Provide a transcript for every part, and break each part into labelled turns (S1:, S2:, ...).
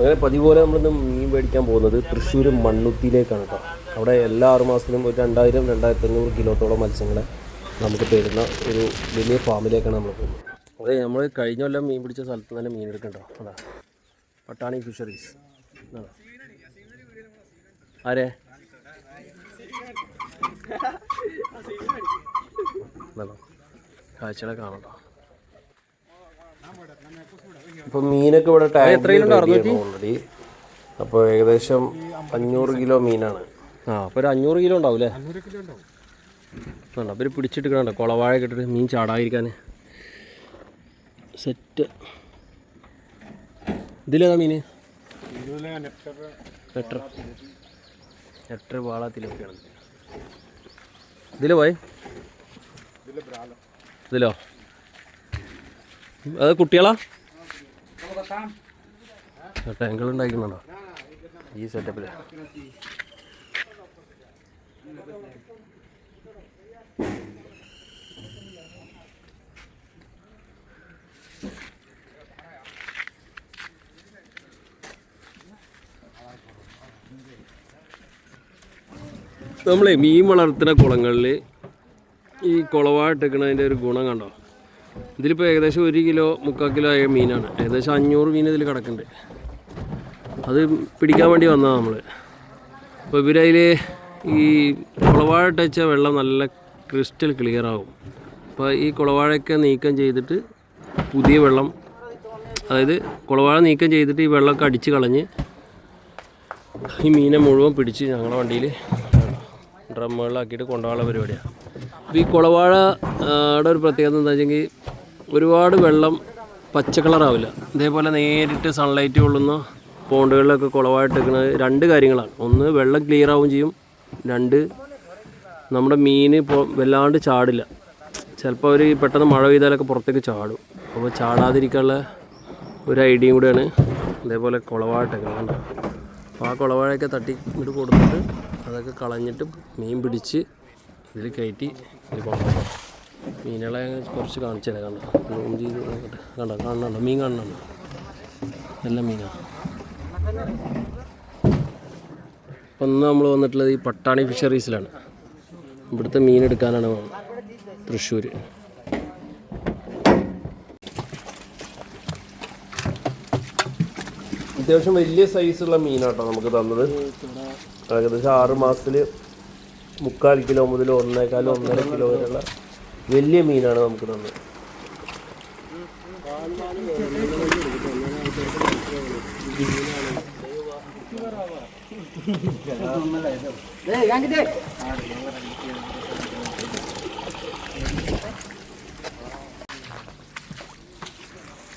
S1: അങ്ങനെ പതിപോലെ നമ്മളിന്ന് മീൻ മേടിക്കാൻ പോകുന്നത് തൃശ്ശൂർ മണ്ണുത്തിയിലേക്കാണ് കേട്ടോ. അവിടെ എല്ലാ ആറു മാസത്തിലും ഒരു രണ്ടായിരം രണ്ടായിരത്തി അഞ്ഞൂറ് കിലോത്തോളം മത്സ്യങ്ങളെ നമുക്ക് തരുന്ന ഒരു വലിയ ഫാമിലേക്കാണ് നമ്മൾ പോകുന്നത്. അതെ നമ്മൾ കഴിഞ്ഞ കൊല്ലം മീൻ പിടിച്ച സ്ഥലത്ത് തന്നെ മീൻ എടുക്കണ്ടോ അതാ. പട്ടാണി ഫിഷറീസ് ആരെ? കാഴ്ചകളെ കാണട്ടോ ഇപ്പൊ മീനൊക്കെ ഇവിടെ ഓൾറെഡി അപ്പോൾ ഏകദേശം അഞ്ഞൂറ് കിലോ മീനാണ്. ആ അപ്പോൾ ഒരു അഞ്ഞൂറ് കിലോ ഉണ്ടാവും അല്ലേ? അപ്പോൾ പിടിച്ചിട്ട് കണ്ടോ? കുളവാഴ കിട്ടിട്ട് മീൻ ചാടാതിരിക്കാൻ. സെറ്റ്. ഇതിലേതാ മീൻ? നെട്ടർ നെട്ടർ വാളത്തിലൊക്കെയാണ്. ഇതിൽ പോയി? ഇതിലോ? അത് കുട്ടികളാ? ടാങ്കൾ ഉണ്ടാക്കുന്നുണ്ടോ ഈ സെറ്റപ്പിൽ നമ്മളെ മീൻ വളർത്തുന്ന കുളങ്ങളിൽ ഈ കുളവായിട്ടിരിക്കണതിന്റെ ഒരു ഗുണം കണ്ടോ? ഇതിലിപ്പോൾ ഏകദേശം ഒരു കിലോ മുക്കാൽ കിലോ ആയ മീനാണ്. ഏകദേശം അഞ്ഞൂറ് മീൻ ഇതിൽ കിടക്കുന്നുണ്ട്. അത് പിടിക്കാൻ വേണ്ടി വന്നതാണ് നമ്മൾ അപ്പോൾ ഇവരതിൽ ഈ കുളവാഴ വെച്ച വെള്ളം നല്ല ക്രിസ്റ്റൽ ക്ലിയർ ആവും. അപ്പോൾ ഈ കുളവാഴയൊക്കെ നീക്കം ചെയ്തിട്ട് പുതിയ വെള്ളം അതായത് കുളവാഴ നീക്കം ചെയ്തിട്ട് ഈ വെള്ളമൊക്കെ അടിച്ച് കളഞ്ഞ് ഈ മീനെ മുഴുവൻ പിടിച്ച് ഞങ്ങളുടെ വണ്ടിയിൽ ഡ്രമ്മുകളിലാക്കിയിട്ട് കൊണ്ടുപോകാനുള്ള പരിപാടിയാണ് അപ്പോൾ ഈ കുളവാഴയുടെ ഒരു പ്രത്യേകത എന്താ വെച്ചെങ്കിൽ ഒരുപാട് വെള്ളം പച്ച കളറാവില്ല. ഇതേപോലെ നേരിട്ട് സൺലൈറ്റ് കൊള്ളുന്ന പോണ്ടുകളിലൊക്കെ കുളവായിട്ടിരിക്കുന്നത് രണ്ട് കാര്യങ്ങളാണ്. ഒന്ന് വെള്ളം ക്ലിയർ ആവുകയും ചെയ്യും. രണ്ട് നമ്മുടെ മീൻ ഇപ്പോൾ വല്ലാണ്ട് ചാടില്ല. ചിലപ്പോൾ അവർ പെട്ടെന്ന് മഴ പെയ്താലൊക്കെ പുറത്തേക്ക് ചാടും. അപ്പോൾ ചാടാതിരിക്കാനുള്ള ഒരു ഐഡിയയും കൂടെയാണ് അതേപോലെ കുളവായിട്ടൊക്കെ കണ്ടോ? അപ്പോൾ ആ കുളവാഴയൊക്കെ തട്ടി ഇങ്ങോട്ട് കൊടുത്തിട്ട് അതൊക്കെ കളഞ്ഞിട്ട് മീൻ പിടിച്ച് ഇതിൽ കയറ്റി ഇത് കൊണ്ടുപോകും. മീനുകളെ കുറച്ച് കാണിച്ചു തരാം കണ്ടോ? സൂം ചെയ്ത് മീൻ കാണുന്നുണ്ടോ? നല്ല മീനാണ് അപ്പം ഇന്ന് നമ്മൾ വന്നിട്ടുള്ളത് ഈ പട്ടാണി ഫിഷറീസിലാണ് ഇവിടുത്തെ മീൻ എടുക്കാനാണ് തൃശ്ശൂർ അത്യാവശ്യം വലിയ സൈസുള്ള മീനാട്ടോ നമുക്ക് തന്നത്. ഏകദേശം ആറ് മാസത്തിൽ മുക്കാൽ കിലോ മുതൽ ഒന്നേക്കാൽ ഒന്നര കിലോ വരെയുള്ള വലിയ മീനാണ് നമുക്ക് തന്നത്.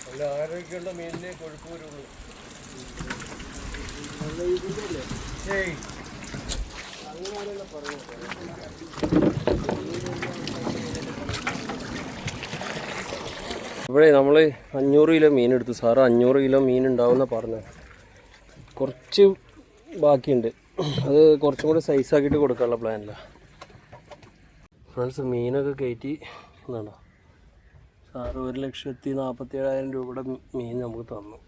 S1: നല്ല ആരോഗ്യമുള്ള മീനിനെ കൊഴുപ്പ് വരുള്ളൂ. ഇവിടെ നമ്മൾ അഞ്ഞൂറ് കിലോ മീൻ എടുത്തു. സാറ് അഞ്ഞൂറ് കിലോ മീൻ ഉണ്ടാവുന്ന പറഞ്ഞു. കുറച്ച് ബാക്കിയുണ്ട്. അത് കുറച്ചും കൂടി സൈസാക്കിയിട്ട് കൊടുക്കാനുള്ള പ്ലാനില്ല ഫ്രണ്ട്സ് മീനൊക്കെ കയറ്റി എന്നാണ് സാറ് ഒരു ലക്ഷത്തി നാൽപ്പത്തി ഏഴായിരം രൂപയുടെ മീൻ നമുക്ക് തന്നു.